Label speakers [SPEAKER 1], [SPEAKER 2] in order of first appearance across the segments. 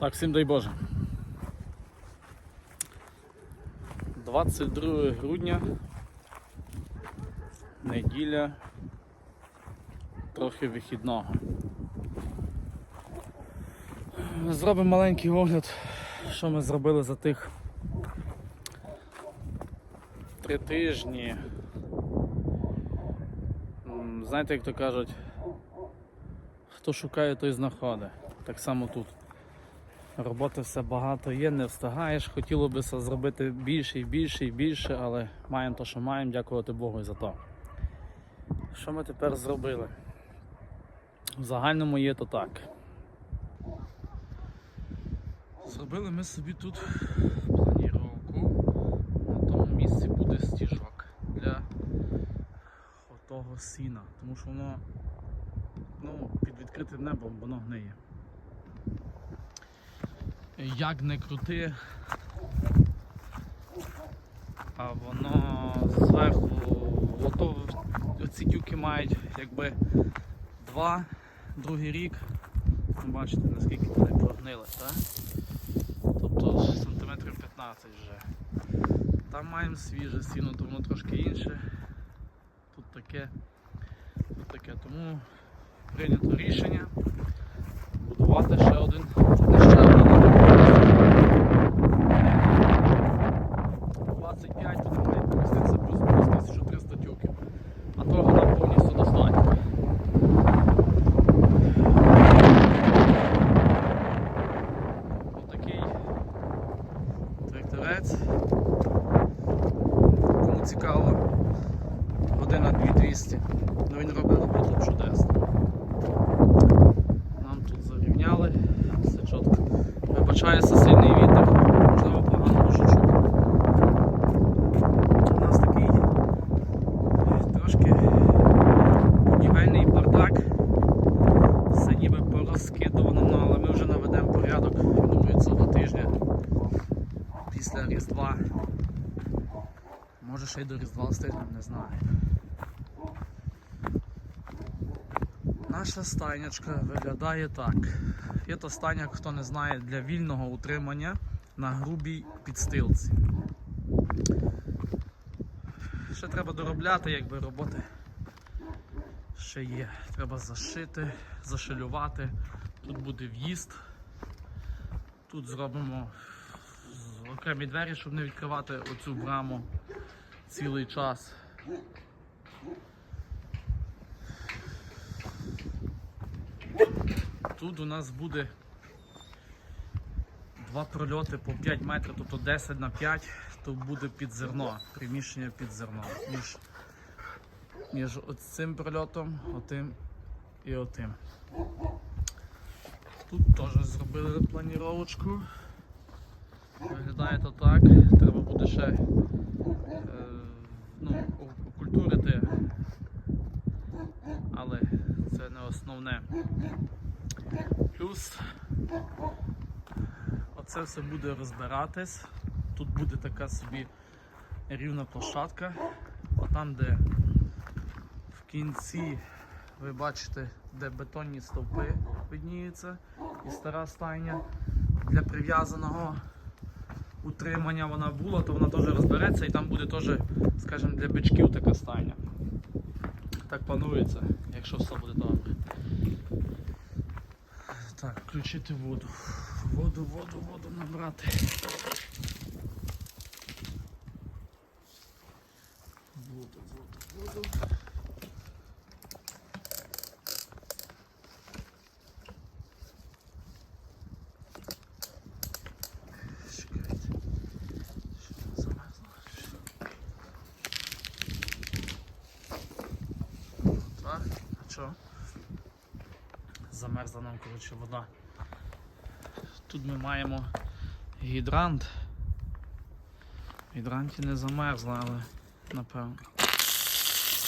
[SPEAKER 1] Так, всім дай Боже. 22 грудня. Неділя. Трохи вихідного. Зробимо маленький огляд, що ми зробили за тих три тижні. Знаєте, як то кажуть, хто шукає, той знаходить. Так само тут. Роботи все багато є, не встигаєш. Хотіло би зробити більше і більше і більше, але маємо те, що маємо, дякувати Богу за то. Що ми тепер зробили? В загальному є то так. Зробили ми собі тут планіровку. На тому місці буде стіжок для того сіна, тому що воно ну, під відкритим небом воно гниє. Як не крути, а воно зверху, ото оці тюки мають якби два, другий рік. Ви Бачите, наскільки вони прогнили, так? Тобто сантиметрів 15 вже. Там маємо свіже сіно, то трошки інше. Тут таке, тут таке. Тому прийнято рішення будувати ще один. 25 тут має поміститися плюс-мінус 1300 тюків. А того нам повністю достатньо. Отакий тракторець. Кому цікаво, година 2200. Ну він робить роботу чудесно. Нам тут зарівняли, все чітко. Вибачається сильний вітер, можливо погано може чути. У нас такий трошки будівельний бардак. Все ніби порозкидувано, ну, але ми вже наведемо порядок, я думаю, цього тижня. Після Різдва. Може ще й до Різдва встигнемо, не знаю. Наша стайнячка виглядає так. Є то стайня, хто не знає, для вільного утримання на грубій підстилці. Ще треба доробляти, якби роботи ще є. Треба зашити, зашилювати. Тут буде в'їзд. Тут зробимо окремі двері, щоб не відкривати оцю браму цілий час. Тут у нас буде два прольоти по 5 метрів, тобто 10 на 5, то буде під зерно, приміщення під зерно. Між, між цим прольотом, отим і отим. Тут теж зробили планіровочку. Виглядає то так. Треба буде ще е, ну, о- окультурити, але це не основне. Плюс оце все буде розбиратись. Тут буде така собі рівна площадка. Отам, де в кінці ви бачите, де бетонні стовпи видніються і стара стайня для прив'язаного утримання вона була, то вона теж розбереться і там буде теж, скажімо, для бичків така стайня. Так планується, якщо все буде добре. Так, включити воду. Воду, воду, воду набрати. Воду, воду, воду. Замерзла нам, коротше, вода. Тут ми маємо гідрант. В гідранті не замерзла, але напевно.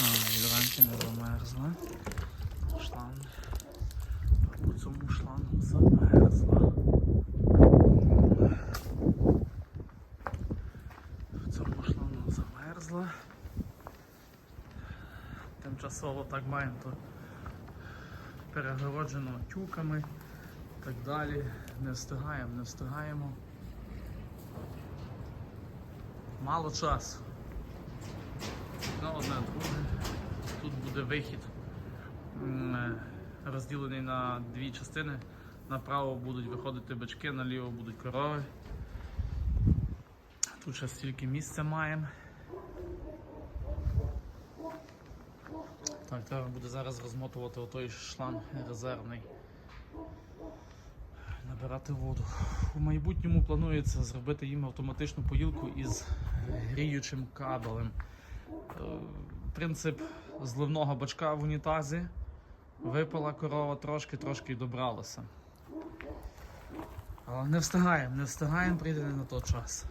[SPEAKER 1] А, в гідранті не замерзла. Шланг. По цьому шлангу замерзла. В цьому шлангу замерзла. Тимчасово так маємо то перегороджено тюками. Так далі. Не встигаємо, не встигаємо. Мало часу. Одне одне друге. Тут буде вихід е, розділений на дві частини. Направо будуть виходити бички, наліво будуть корови. Тут ще стільки місця маємо. Так, треба буде зараз розмотувати отой шланг резервний. Набирати воду. У майбутньому планується зробити їм автоматичну поїлку із гріючим кабелем. Е, Принцип зливного бачка в унітазі. Випала корова трошки, трошки й добралася. Але не встигаємо, не встигаємо, прийде не на той час.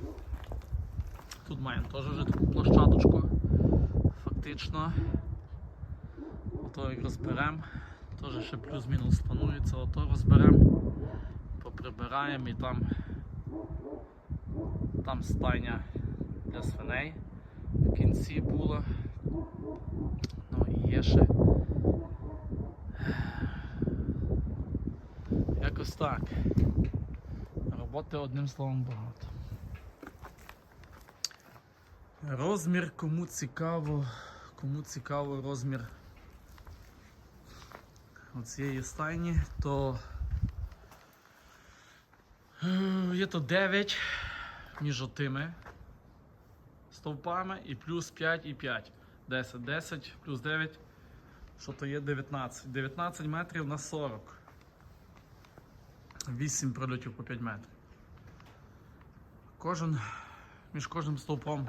[SPEAKER 1] Тут маємо теж вже таку площадочку. Фактично. Ото як розберемо. Теж ще плюс-мінус планується, ото розберемо, поприбираємо і там, там стайня для свиней в кінці була. Ну і є ще. Якось так. Роботи одним словом багато. Розмір, кому цікаво, кому цікаво розмір оцієї стайні, то є то 9 між отими стовпами і плюс 5 і 5. 10, 10 плюс 9, що то є 19. 19 метрів на 40. 8 прольотів по 5 метрів. Кожен, між кожним стовпом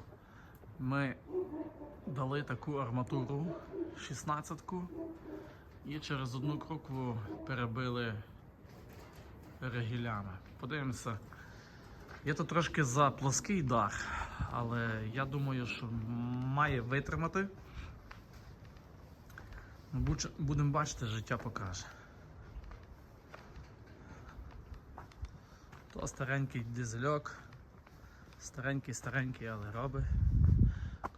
[SPEAKER 1] ми дали таку арматуру 16-ку і через одну крокву перебили регілями. Подивимося. Є то трошки за плоский дах, але я думаю, що має витримати. Будемо бачити, життя покаже. То старенький дизельок, старенький, старенький, але робить.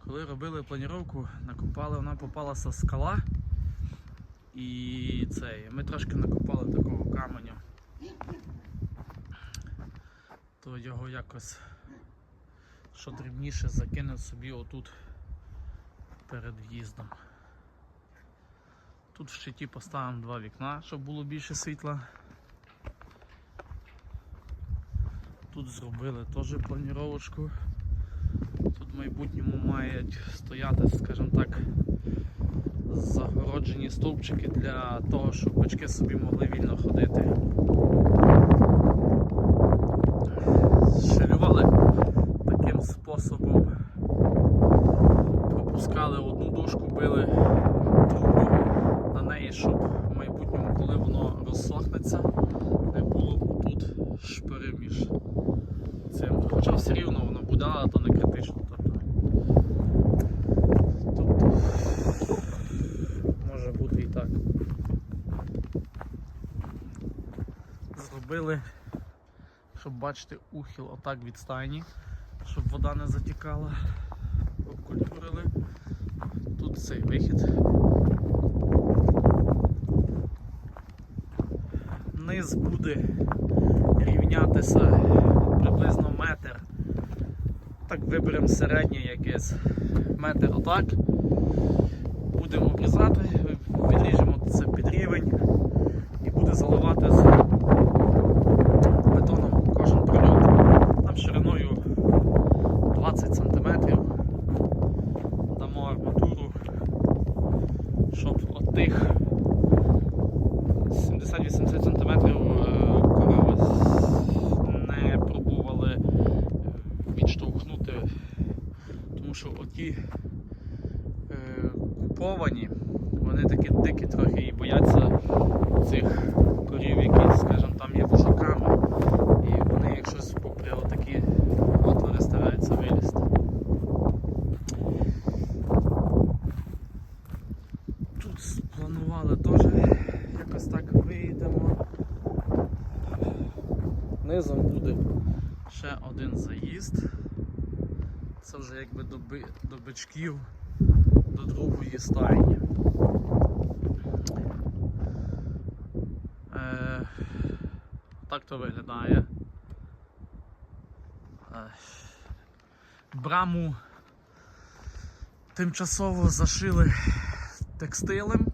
[SPEAKER 1] Коли робили планіровку, накопали, вона попалася скала. І це, ми трошки накопали такого каменю. То його якось що дрібніше закинув собі отут перед в'їздом. Тут в щиті поставимо два вікна, щоб було більше світла. Тут зробили теж планіровочку. Тут в майбутньому мають стояти, скажімо так, загороджені стовпчики для того, щоб бички собі могли вільно ходити. Шилювали таким способом. Пропускали одну дошку, били другу на неї, щоб в майбутньому, коли воно розсохнеться, не було тут шпири між цим. Хоча все рівно воно буде, але то не критично. Тобто, тобто може бути і так. Зробили, щоб бачити ухил отак від стайні, щоб вода не затікала. Обкультурили. Тут цей вихід. Низ буде рівнятися приблизно метр. Так виберемо середнє якесь метр отак. Будемо обрізати, відріжемо це під рівень і буде заливати з бетоном кожен прольот. Там шириною 20 см. Дамо арматуру, щоб от тих 70-80 см корови не пробували відштовхнути, тому що оті е, куповані, вони такі дикі трохи і бояться цих корів, які, скажімо, там є вужаками. І вони, як щось попри отакі отвори стараються вилізти. Тут спланували теж якось так вийдемо. Низом буде ще один заїзд. Це вже якби до, би- до бичків до другої стайні. Е, Отак то виглядає. Е, Браму тимчасово зашили текстилем.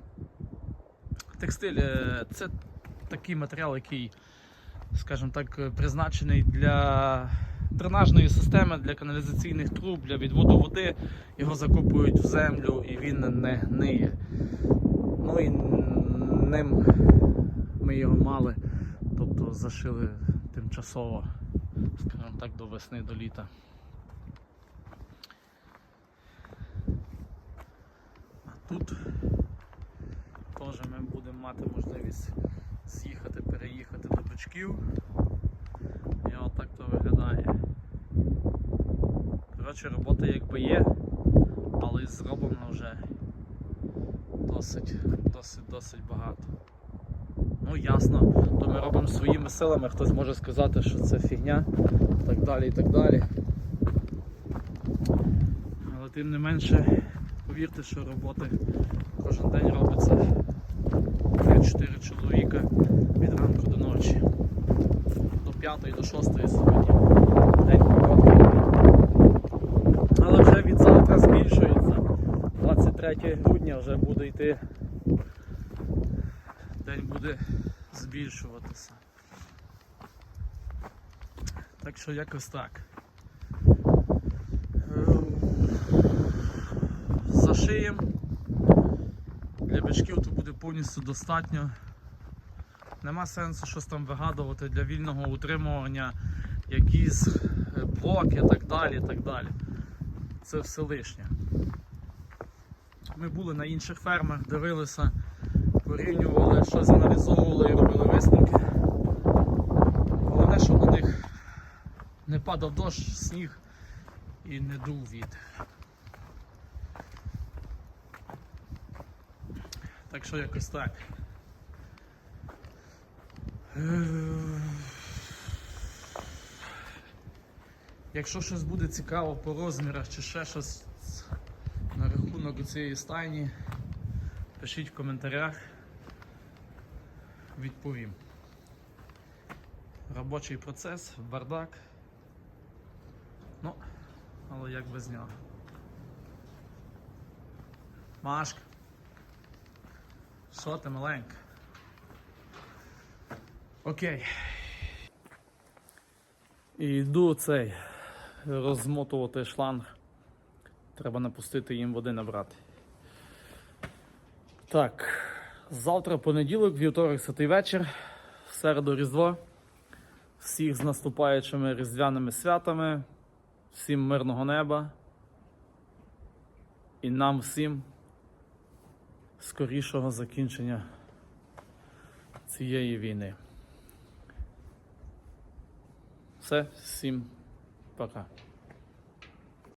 [SPEAKER 1] Текстиль е, це такий матеріал, який, скажімо так, е, призначений для дренажної системи, для каналізаційних труб, для відводу води. Його закопують в землю і він не гниє. Ну і ним ми його мали, тобто зашили тимчасово, скажімо так, до весни, до літа. Тут теж ми будемо мати можливість з'їхати, переїхати до бичків. І отак то виглядає. Коротше, робота якби є, але зроблено вже досить, досить, досить багато. Ну ясно, то ми робимо своїми силами, хтось може сказати, що це фігня, так далі і так далі. Але тим не менше, повірте, що роботи кожен день робиться 3-4 чоловіка від ранку до ночі. До 5 до 6 сьогодні. День короткий. Але вже від завтра збільшується. 23 грудня вже буде йти. День буде збільшуватися. Так що якось так. Ем, Зашиємо. Для бичків тут буде повністю достатньо. Нема сенсу щось там вигадувати для вільного утримування, якісь е, блоки і так далі. так далі. Це все лишнє. Ми були на інших фермах, дивилися, порівнювали, щось аналізовували і робили висновки. Головне, щоб на них не падав дощ, сніг і не дув вітер. Так що якось так. Якщо щось буде цікаво по розмірах чи ще щось на рахунок цієї стайні, пишіть в коментарях, відповім. Робочий процес, бардак. Ну, але як без нього. Машка. Що ти маленька? Окей. І йду цей розмотувати шланг. Треба напустити їм води набрати. Так, завтра понеділок, вівторок, святий вечір, в середу Різдво. Всіх з наступаючими різдвяними святами, всім мирного неба. І нам всім скорішого закінчення цієї війни. Все, всім пока.